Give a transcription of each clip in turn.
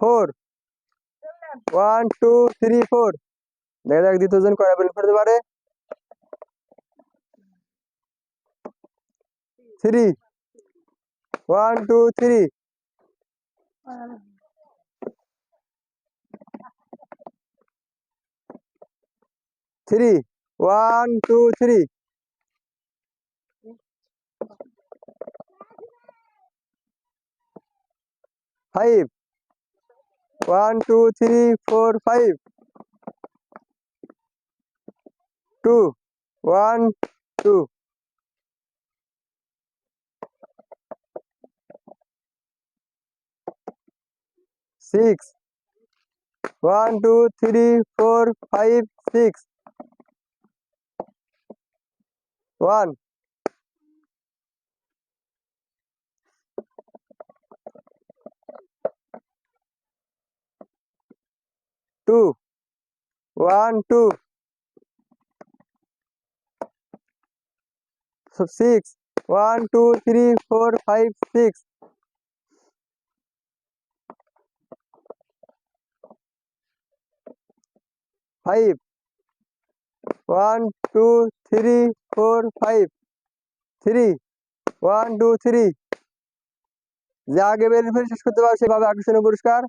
Four one two three four দেখা যাক দ্বিতীয়জন কয়টা বেলুন ফোড়তে পারে। Three one two three three one two three five one two three four five. Two. One two. Six. One two three four five six. One. two one two six one two three four five six five one two three four five three one two three যে আগে benefit শেষ করতে পারবে সেভাবে আকর্ষণীয় পুরস্কার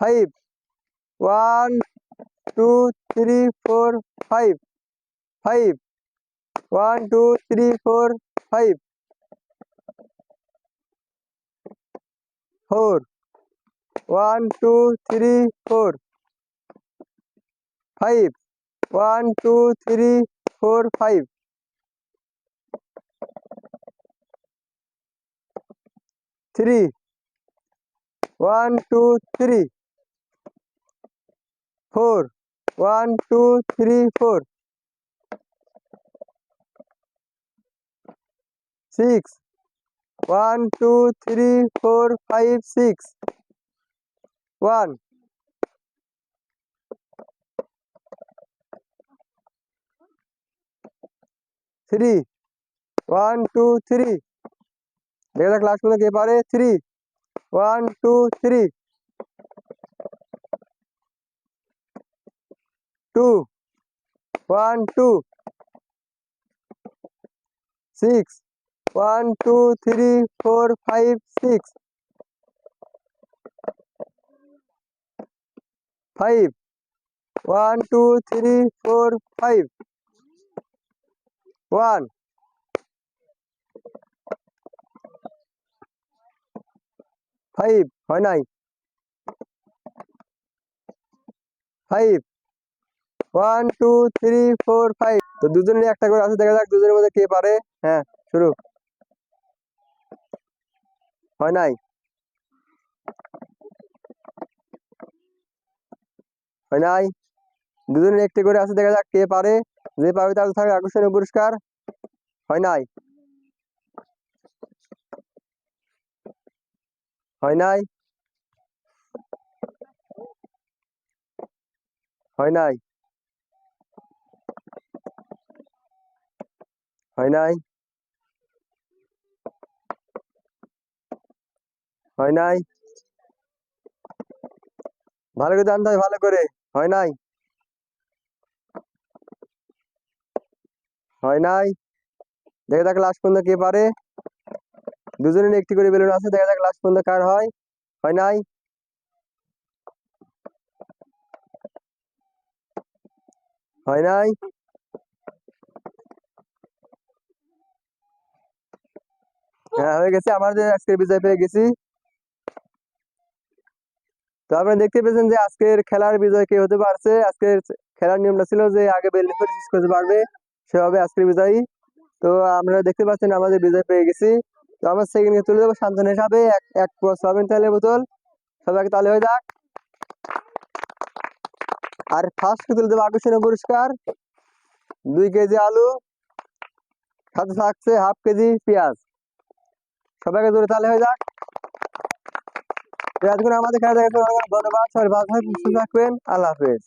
five one two three four five. Five. One two three four five. Four. One two three four. Five. One two three four five. Three. One two three. Four, one, two, three, four. Six, one, two, three, four, five, six. One. Three. One, two, three. देखा class में दे पा रहे three. One, two, three. two one two six one two three four five six five one two three four five one five হয় নাই five one two three four five তো দুজনের একটা করে আছে, দেখা যাক দুজনের মধ্যে কে পারে। হ্যাঁ শুরু। হয় নাই? হয় নাই? দুজনের একটি করে আছে, দেখা যাক কে পারে। যে পাবে তার থাকে আকর্ষণীয় পুরস্কার। হয় নাই? হয় নাই? হয় নাই? হয় নাই? হয় নাই? ভালো করে জানতে হয়, ভালো করে। হয় নাই? হয় নাই? দেখা যাক লাস্ট পর্যন্ত কে পারে। দুজনের একটি করে বেলুন আছে, দেখা যাক লাস্ট পর্যন্ত কার হয়। হয় নাই? হয় নাই? হ্যাঁ গেছে আমাদের আজকের বিজয় পেয়ে গেছি। তো আপনারা দেখতে পেয়েছেন যে আজকের খেলার বিজয় কে হতে পারছে। আজকের খেলার নিয়মটা ছিল যে আগে বেল শেষ করতে পারবে, সেভাবে আজকের বিজয়ী। তো আপনারা দেখতে পাচ্ছেন আমাদের বিজয় পেয়ে গেছি। তো আমরা সেকেন্ডকে তুলে দেবো শান্তন হিসাবে, এক এক সয়াবিন তেলের বোতল। সবাইকে তালে হয়ে যাক। আর ফার্স্টকে তুলে দেবো আকর্ষণীয় পুরস্কার। দুই কেজি আলু, সাথে থাকছে হাফ কেজি পেঁয়াজ। সবাইকে দূরে তাহলে হয়ে যাক। আজকে আমাদের খেলা দেখার ধন্যবাদ। সবাই ভালো থাকবেন, সুস্থ থাকবেন। আল্লাহ হাফেজ।